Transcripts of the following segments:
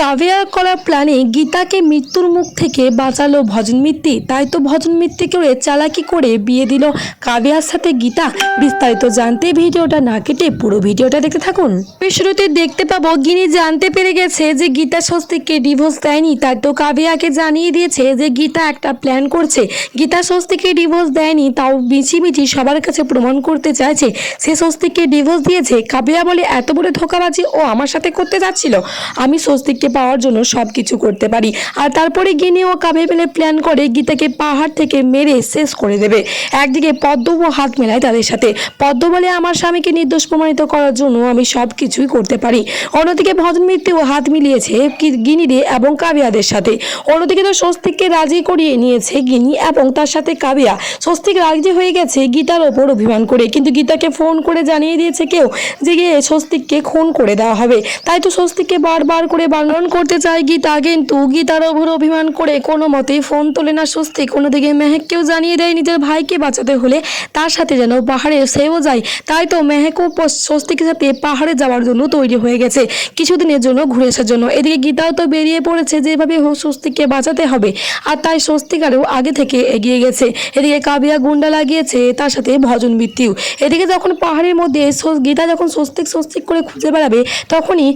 কাভিয়া করার প্ল্যানে গীতাকে মৃত্যুর মুখ থেকে বাঁচালো ভজন মিত্তি। তাই তো ভজন মিত্তি করে চালাকি করে বিয়ে দিল কাভিয়ার সাথে গীতা। বিস্তারিত জানতে ভিডিওটা না কেটে পুরো ভিডিওটা দেখতে থাকুন। শুরুতে দেখতে পাবো, গিনি জানতে পেরে গেছে যে গীতা স্বস্তিককে ডিভোর্স দেয়নি। তাই তো কাভিয়াকে জানিয়ে দিয়েছে যে গীতা একটা প্ল্যান করছে। গীতা স্বস্তিককে ডিভোর্স দেয়নি, তাও মিছি মিছি সবার কাছে প্রমাণ করতে চাইছে। সে স্বস্তিককে ডিভোর্স দিয়েছে। কাবিয়া বলে, এত বড় ধোকাবাজি ও আমার সাথে করতে যাচ্ছিল। আমি স্বস্তিককে পাওয়ার জন্য সব কিছু করতে পারি। আর তারপরে গিনি ও কাবে পেলে প্ল্যান করে গীতাকে পাহাড় থেকে মেরে শেষ করে দেবে। একদিকে পদ্মও হাত মেলায় তাদের সাথে। পদ্ম বলে আমার স্বামীকে নির্দোষ প্রমাণিত করার জন্য আমি সব কিছুই করতে পারি। অন্যদিকে ভজন মৃত্যুও হাত মিলিয়েছে গিনিরে এবং কাবিয়াদের সাথে। অন্যদিকে তো স্বস্তিককে রাজি করিয়ে নিয়েছে গিনি এবং তার সাথে কাবিয়া। স্বস্তিক রাজি হয়ে গেছে গীতার ওপর অভিমান করে। কিন্তু গীতাকে ফোন করে জানিয়ে দিয়েছে কেউ যে গিয়ে স্বস্তিককে খুন করে দেওয়া হবে। তাই তো স্বস্তিককে বারবার করে বারণ করতে চায় গীতা, কিন্তু গীতার ওপর অভিমান করে কোনো মতেই ফোন তোলে না স্বস্তিক অন্যদিকে মেহেককেও জানিয়ে দেয়, নিজের ভাইকে বাঁচাতে হলে তার সাথে যেন পাহাড়ে সেও যায়। তাই তো মেহেকও স্বস্তিকের সাথে পাহাড়ে যাওয়ার জন্য তৈরি হয়ে গেছে, কিছুদিনের জন্য ঘুরে আসার জন্য। এদিকে গীতাও তো বেরিয়ে পড়েছে, যেভাবে হোক স্বস্তিককে বাঁচাতে হবে, আর তাই স্বস্তিকারেও আগে থেকে এগিয়ে গেছে। এদিকে কাবিয়া গুন্ডা লাগিয়েছে, তার সাথে ভজন মৃত্যু। এদিকে যখন পাহাড়ের মধ্যে গীতা যখন স্বস্তিক স্বস্তিক করে খুঁজে বেড়াবে, তখনই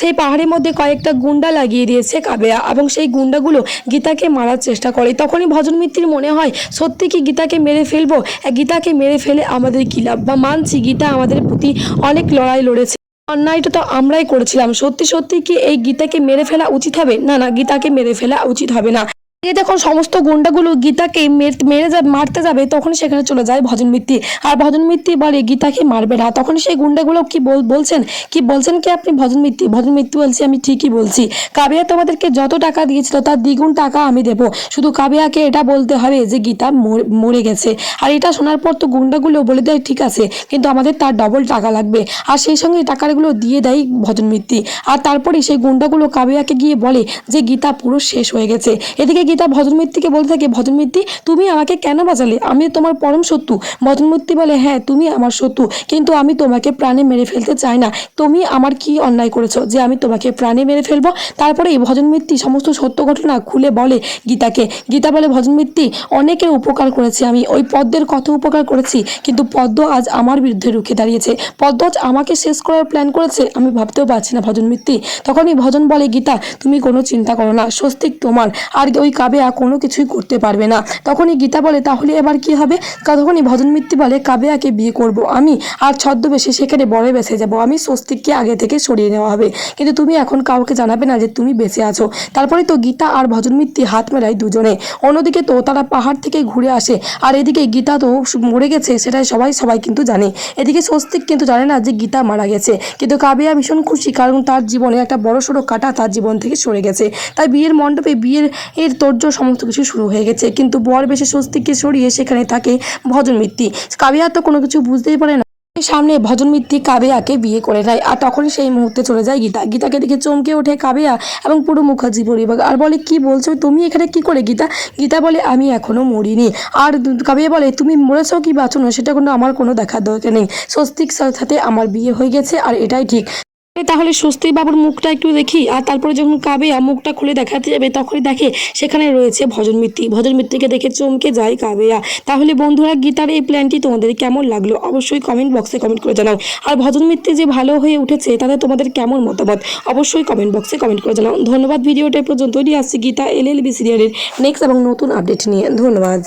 সেই পাহাড়ের মধ্যে কয়েকটা গুন্ডা লাগিয়ে দিয়েছে কাবেয়া এবং সেই গুন্ডাগুলো গীতাকে মারার চেষ্টা করে। তখনই ভজন মিত্তির মনে হয়, সত্যি কি গীতাকে মেরে ফেলব? গীতাকে মেরে ফেলে আমাদের কি লাভ? বা মানছি গীতা আমাদের প্রতি অনেক লড়াই লড়েছে। অন্যায়টা তো আমরাই করেছিলাম। সত্যি সত্যি কি এই গীতাকে মেরে ফেলা উচিত হবে? না না, গীতাকে মেরে ফেলা উচিত হবে না। যখন সমস্ত গুন্ডাগুলো গীতাকে মেরে যা, মারতে যাবে তখন সেখানে চলে যায় ভজন মিত্তি। আর ভজন মিত্তি বলে, গীতাকে মারবে না। তখন সেই গুন্ডাগুলো কি বলছেন? কি বলছেন কি আপনি ভজন মিত্তি? ভজন মিত্তি বলছি, আমি ঠিকই বলছি। কাবিয়া তোমাদেরকে যত টাকা দিয়েছিল, তার দ্বিগুণ টাকা আমি দেবো। শুধু কাবিয়াকে এটা বলতে হবে যে, গীতা মর- মরে গেছে। আর এটা শোনার পর তো গুন্ডাগুলো বলে দেয়, ঠিক আছে, কিন্তু আমাদের তার ডবল টাকা লাগবে। আর সেই সঙ্গে টাকাগুলো দিয়ে দেয় ভজন মিত্তি। আর তারপরে সেই গুন্ডাগুলো কাবিয়াকে গিয়ে বলে যে, গীতা পুরো শেষ হয়ে গেছে। এদিকে গীতা ভজন মিত্তিকে বলতে থাকে ভজন মিত্তি তুমি আমাকে কেন বাঁচালে আমি তোমার পরম শত্রু। ভজন মিত্তি বলে হ্যাঁ তুমি আমার শত্রু, কিন্তু আমি তোমাকে প্রাণে মেরে ফেলতে চাই না। তুমি আমার কি অন্যায় করেছ যে আমি তোমাকে প্রাণে মেরে ফেলব? তারপরে এই ভজন মিত্তি সমস্ত সত্য ঘটনা খুলে বলে গীতাকে। গীতা বলে ভজন মিত্তি অনেকের উপকার করেছি আমি, ওই পদ্মের কত উপকার করেছি, কিন্তু পদ্ম আজ আমার বিরুদ্ধে রুখে দাঁড়িয়েছে। পদ্ম আজ আমাকে শেষ করার প্ল্যান করেছে, আমি ভাবতেও পারছি না ভজন মিত্তি তখনই ভজন বলে, গীতা, তুমি কোনো চিন্তা করো না, স্বস্তিক তোমার, আর ওই কাবেয়া কোনো কিছুই করতে পারবে না। তখনই গীতা বলে, তাহলে এবার কি হবে? তখনই ভজন মিত্তি বলে, কাবেয়াকে বিয়ে করব আমি আর ছদ্মবেশে সেখানে বড় বেসে যাব। আমি স্বস্তিককে আগে থেকে সরিয়ে নেওয়া হবে। কিন্তু তুমি এখন কাউকে জানাবে না যে তুমি বেঁচে আছো। তারপরে তো গীতা আর ভজন মিত্তি হাত মেলায় দুজনে। অন্যদিকে তো তারা পাহাড় থেকে ঘুরে আসে। আর এদিকে গীতা তো মরে গেছে, সেটাই সবাই সবাই কিন্তু জানে। এদিকে স্বস্তিক কিন্তু জানে না যে গীতা মারা গেছে। কিন্তু কাবিয়া ভীষণ খুশি, কারণ তার জীবনে একটা বড় সড়ো কাটা তার জীবন থেকে সরে গেছে। তাই বিয়ের মণ্ডপে বিয়ের এর তোর্য সমস্ত কিছু শুরু হয়ে গেছে। কিন্তু বর বেশি স্বস্তিককে সরিয়ে সেখানে থাকে ভজন মিত্তি। কাবিয়া তো কোনো কিছু বুঝতেই পারে না। সামনে ভজন মিত্তি কাবেয়াকে বিয়ে করে নেয় আর তখনই সেই মুহূর্তে চলে যায় গীতা। গীতাকে দেখে চমকে ওঠে কাবেয়া এবং পুরো মুখার্জি পরিবার। আর বলে, কি বলছো? তুমি এখানে কি করে গীতা? গীতা বলে, আমি এখনও মরিনি। আর কাবেয়া বলে, তুমি মরেছো কি বাঁচো না? সেটা কোনো আমার কোনো দেখার দরকার নেই। স্বস্তিক সাথে আমার বিয়ে হয়ে গেছে আর এটাই ঠিক। তাহলে স্বস্তি বাবুর মুখটা একটু দেখি, আর তারপরে যখন কাবেয়া মুখটা খুলে দেখাতে যাবে, তখনই দেখে সেখানে রয়েছে ভজন মিত্তি। ভজন মিত্তিকে দেখে চমকে যায় কাবেয়া তাহলে বন্ধুরা, গীতার এই প্ল্যানটি তোমাদের কেমন লাগল? অবশ্যই কমেন্ট বক্সে কমেন্ট করে জানাও। আর ভজন মিত্তি যে ভালো হয়ে উঠেছে, তাতে তোমাদের কেমন মতামত? অবশ্যই কমেন্ট বক্সে কমেন্ট করে জানাও। ধন্যবাদ, ভিডিওটা পর্যন্ত নিয়ে আসছি গীতা এল এল বি সিরিয়ালের নেক্সট এবং নতুন আপডেট নিয়ে। ধন্যবাদ।